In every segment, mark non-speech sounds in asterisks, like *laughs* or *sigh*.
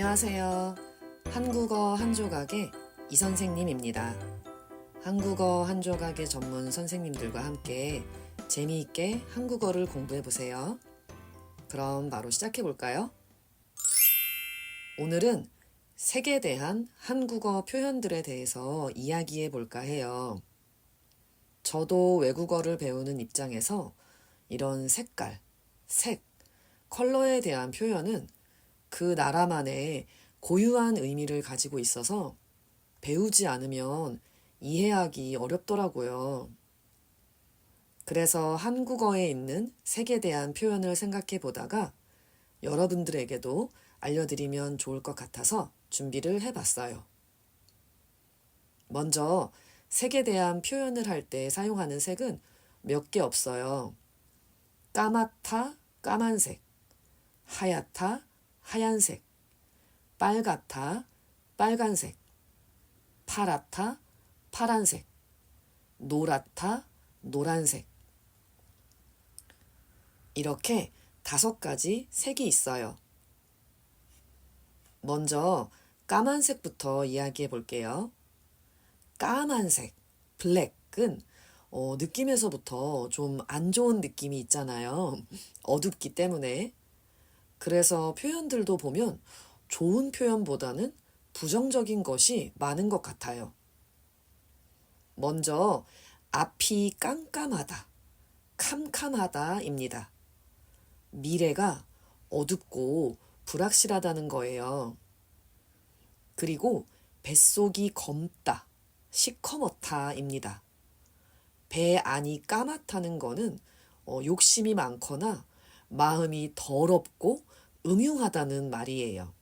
안녕하세요. 한국어 한 조각의 이 선생님입니다. 한국어 한 조각의 전문 선생님들과 함께 재미있게 한국어를 공부해 보세요. 그럼 바로 시작해 볼까요? 오늘은 색에 대한 한국어 표현들에 대해서 이야기해 볼까 해요. 저도 외국어를 배우는 입장에서 이런 색깔, 색, 컬러에 대한 표현은 그 나라만의 고유한 의미를 가지고 있어서 배우지 않으면 이해하기 어렵더라고요. 그래서 한국어에 있는 색에 대한 표현을 생각해 보다가 여러분들에게도 알려드리면 좋을 것 같아서 준비를 해봤어요. 먼저 색에 대한 표현을 할 때 사용하는 색은 몇 개 없어요. 까맣다, 까만색, 하얗다, 하얀색, 빨갛다, 빨간색, 파랗다, 파란색, 노랗다, 노란색. 이렇게 다섯 가지 색이 있어요. 먼저 까만색부터 이야기해 볼게요. 까만색, 블랙은 어, 느낌에서부터 좀 안 좋은 느낌이 있잖아요. *laughs* 어둡기 때문에. 그래서 표현들도 보면 좋은 표현보다는 부정적인 것이 많은 것 같아요. 먼저 앞이 깜깜하다, 캄캄하다입니다. 미래가 어둡고 불확실하다는 거예요. 그리고 뱃속이 검다, 시커멓다입니다. 배 안이 까맣다는 거는 어, 욕심이 많거나 마음이 더럽고 음흉하다는 말이에요.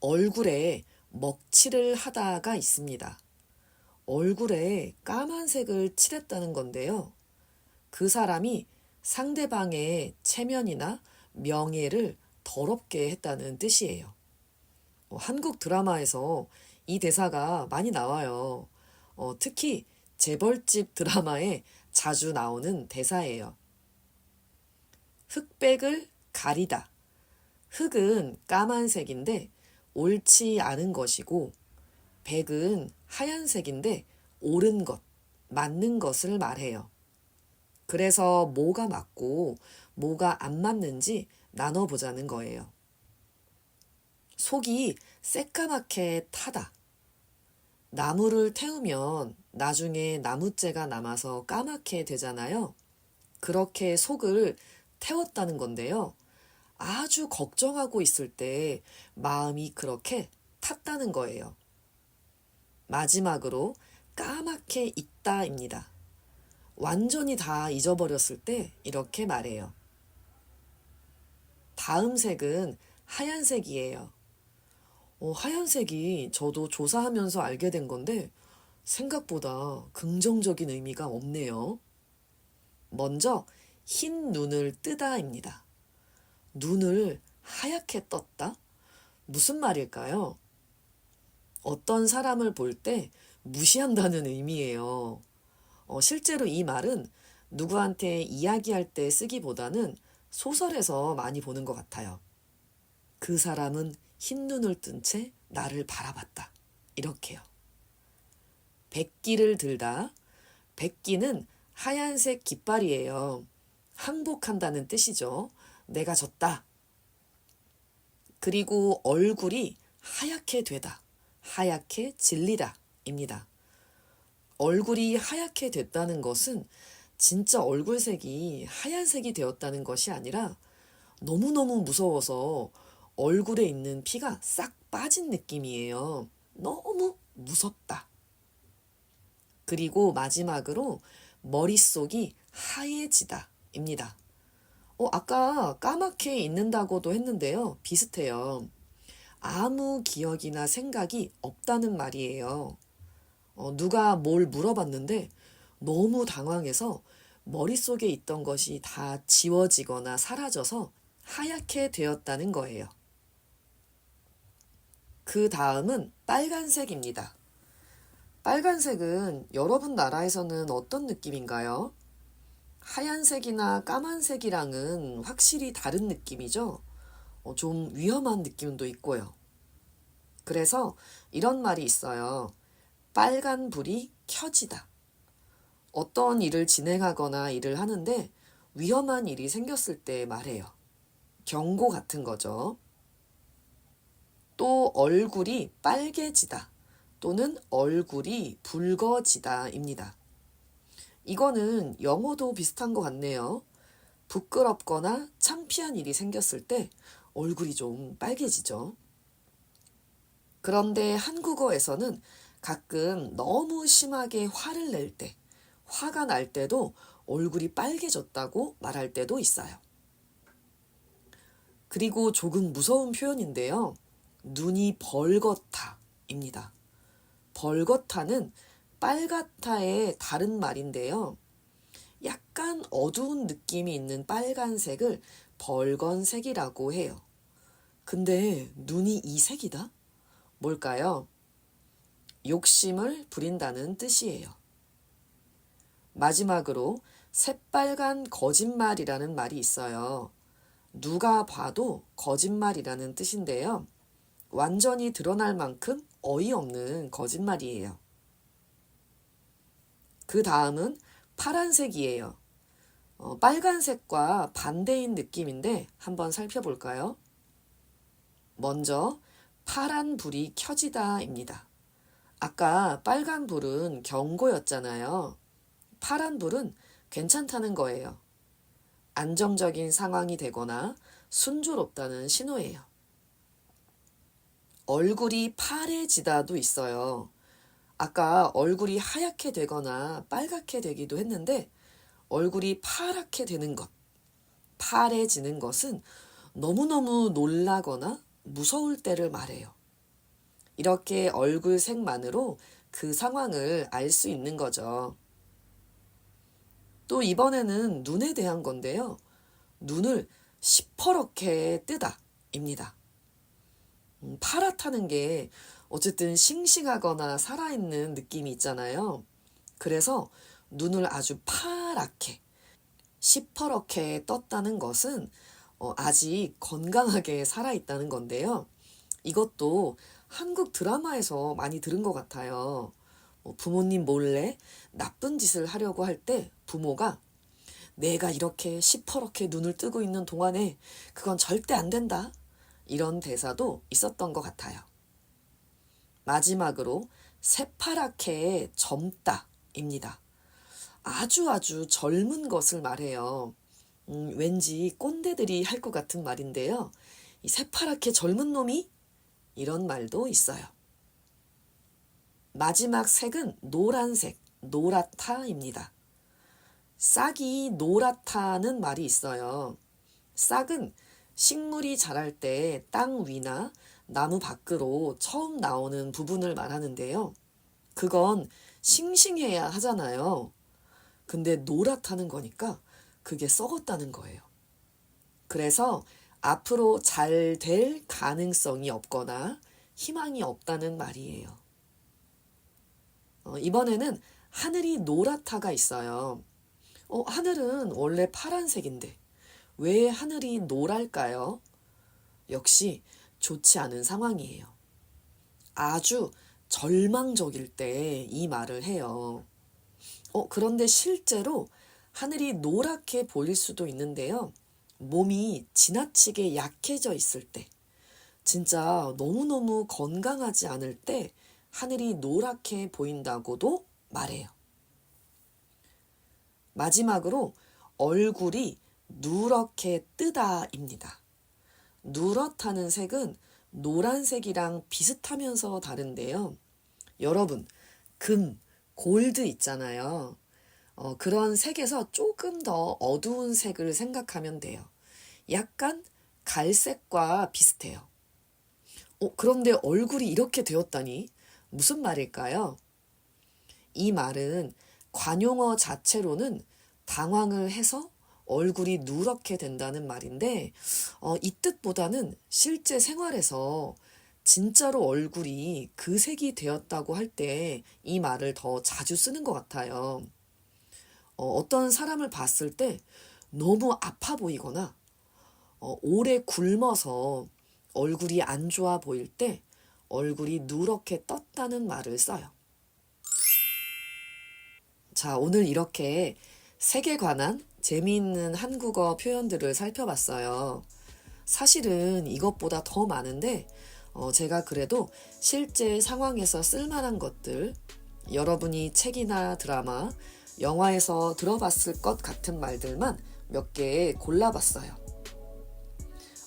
얼굴에 먹칠을 하다가 있습니다. 얼굴에 까만색을 칠했다는 건데요. 그 사람이 상대방의 체면이나 명예를 더럽게 했다는 뜻이에요. 어, 한국 드라마에서 이 대사가 많이 나와요. 어, 특히 재벌집 드라마에 자주 나오는 대사예요. 흑백을 가리다. 흑은 까만색인데 옳지 않은 것이고, 백은 하얀색인데 옳은 것, 맞는 것을 말해요. 그래서 뭐가 맞고 뭐가 안 맞는지 나눠보자는 거예요. 속이 새까맣게 타다. 나무를 태우면 나중에 나무째가 남아서 까맣게 되잖아요. 그렇게 속을 태웠다는 건데요. 아주 걱정하고 있을 때 마음이 그렇게 탔다는 거예요. 마지막으로 까맣게 있다입니다. 완전히 다 잊어버렸을 때 이렇게 말해요. 다음 색은 하얀색이에요. 어, 하얀색이 저도 조사하면서 알게 된 건데 생각보다 긍정적인 의미가 없네요. 먼저 흰 눈을 뜨다입니다. 눈을 하얗게 떴다? 무슨 말일까요? 어떤 사람을 볼 때 무시한다는 의미예요. 어, 실제로 이 말은 누구한테 이야기할 때 쓰기보다는 소설에서 많이 보는 것 같아요. 그 사람은 흰 눈을 뜬 채 나를 바라봤다. 이렇게요. 백기를 들다. 백기는 하얀색 깃발이에요. 항복한다는 뜻이죠. 내가 졌다. 그리고 얼굴이 하얗게 되다. 하얗게 질리다. 입니다. 얼굴이 하얗게 됐다는 것은 진짜 얼굴색이 하얀색이 되었다는 것이 아니라 너무너무 무서워서 얼굴에 있는 피가 싹 빠진 느낌이에요. 너무 무섭다. 그리고 마지막으로 머릿속이 하얘지다. 입니다. 어, 아까 까맣게 있는다고도 했는데요. 비슷해요. 아무 기억이나 생각이 없다는 말이에요. 어, 누가 뭘 물어봤는데 너무 당황해서 머릿속에 있던 것이 다 지워지거나 사라져서 하얗게 되었다는 거예요. 그 다음은 빨간색입니다. 빨간색은 여러분 나라에서는 어떤 느낌인가요? 하얀색이나 까만색이랑은 확실히 다른 느낌이죠? 어, 좀 위험한 느낌도 있고요. 그래서 이런 말이 있어요. 빨간 불이 켜지다. 어떤 일을 진행하거나 일을 하는데 위험한 일이 생겼을 때 말해요. 경고 같은 거죠. 또 얼굴이 빨개지다 또는 얼굴이 붉어지다입니다. 이거는 영어도 비슷한 것 같네요. 부끄럽거나 창피한 일이 생겼을 때 얼굴이 좀 빨개지죠. 그런데 한국어에서는 가끔 너무 심하게 화를 낼 때, 화가 날 때도 얼굴이 빨개졌다고 말할 때도 있어요. 그리고 조금 무서운 표현인데요. 눈이 벌겋다입니다. 벌겋다는 빨갛다의 다른 말인데요. 약간 어두운 느낌이 있는 빨간색을 벌건색이라고 해요. 근데 눈이 이 색이다? 뭘까요? 욕심을 부린다는 뜻이에요. 마지막으로 새빨간 거짓말이라는 말이 있어요. 누가 봐도 거짓말이라는 뜻인데요. 완전히 드러날 만큼 어이없는 거짓말이에요. 그 다음은 파란색이에요. 어, 빨간색과 반대인 느낌인데 한번 살펴볼까요? 먼저 파란 불이 켜지다입니다. 아까 빨간 불은 경고였잖아요. 파란 불은 괜찮다는 거예요. 안정적인 상황이 되거나 순조롭다는 신호예요. 얼굴이 파래지다도 있어요. 아까 얼굴이 하얗게 되거나 빨갛게 되기도 했는데 얼굴이 파랗게 되는 것, 파래지는 것은 너무너무 놀라거나 무서울 때를 말해요. 이렇게 얼굴 색만으로 그 상황을 알 수 있는 거죠. 또 이번에는 눈에 대한 건데요. 눈을 시퍼렇게 뜨다입니다. 음, 파랗다는 게 어쨌든 싱싱하거나 살아있는 느낌이 있잖아요. 그래서 눈을 아주 파랗게, 시퍼렇게 떴다는 것은 어, 아직 건강하게 살아있다는 건데요. 이것도 한국 드라마에서 많이 들은 것 같아요. 어, 부모님 몰래 나쁜 짓을 하려고 할 때 부모가 내가 이렇게 시퍼렇게 눈을 뜨고 있는 동안에 그건 절대 안 된다. 이런 대사도 있었던 것 같아요. 마지막으로 새파랗게 젊다입니다. 아주 아주 젊은 것을 말해요. 음, 왠지 꼰대들이 할 것 같은 말인데요. 이 새파랗게 젊은 놈이 이런 말도 있어요. 마지막 색은 노란색, 노랗다입니다. 싹이 노랗다는 말이 있어요. 싹은 식물이 자랄 때 땅 위나 나무 밖으로 처음 나오는 부분을 말하는데요. 그건 싱싱해야 하잖아요. 근데 노랗다는 거니까 그게 썩었다는 거예요. 그래서 앞으로 잘 될 가능성이 없거나 희망이 없다는 말이에요. 어, 이번에는 하늘이 노랗다가 있어요. 어, 하늘은 원래 파란색인데 왜 하늘이 노랄까요? 역시 좋지 않은 상황이에요. 아주 절망적일 때 이 말을 해요. 어, 그런데 실제로 하늘이 노랗게 보일 수도 있는데요. 몸이 지나치게 약해져 있을 때, 진짜 너무너무 건강하지 않을 때 하늘이 노랗게 보인다고도 말해요. 마지막으로 얼굴이 누렇게 뜨다입니다. 누렇다는 색은 노란색이랑 비슷하면서 다른데요. 여러분, 금, 골드 있잖아요. 어, 그런 색에서 조금 더 어두운 색을 생각하면 돼요. 약간 갈색과 비슷해요. 어, 그런데 얼굴이 이렇게 되었다니 무슨 말일까요? 이 말은 관용어 자체로는 당황을 해서 얼굴이 누렇게 된다는 말인데, 어, 이 뜻보다는 실제 생활에서 진짜로 얼굴이 그 색이 되었다고 할 때 이 말을 더 자주 쓰는 것 같아요. 어, 어떤 사람을 봤을 때 너무 아파 보이거나 어, 오래 굶어서 얼굴이 안 좋아 보일 때 얼굴이 누렇게 떴다는 말을 써요. 자, 오늘 이렇게 색에 관한 재미있는 한국어 표현들을 살펴봤어요. 사실은 이것보다 더 많은데, 어, 제가 그래도 실제 상황에서 쓸만한 것들, 여러분이 책이나 드라마, 영화에서 들어봤을 것 같은 말들만 몇 개 골라봤어요.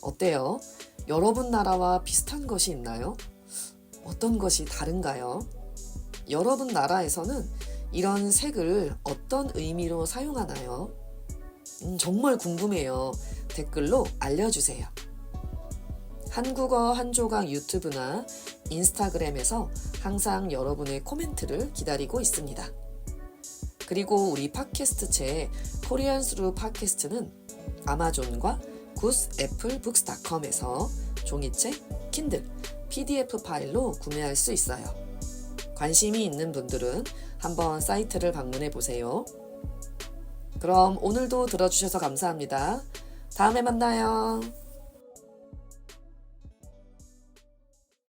어때요? 여러분 나라와 비슷한 것이 있나요? 어떤 것이 다른가요? 여러분 나라에서는 이런 색을 어떤 의미로 사용하나요? 음, 정말 궁금해요. 댓글로 알려주세요. 한국어 한 조각 유튜브나 인스타그램에서 항상 여러분의 코멘트를 기다리고 있습니다. 그리고 우리 팟캐스트 제 코리안스루 팟캐스트는 아마존과 굿 애플 북스닷컴에서 종이책, 킨들, PDF 파일로 구매할 수 있어요. 관심이 있는 분들은 한번 사이트를 방문해 보세요. 그럼 오늘도 들어주셔서 감사합니다. 다음에 만나요.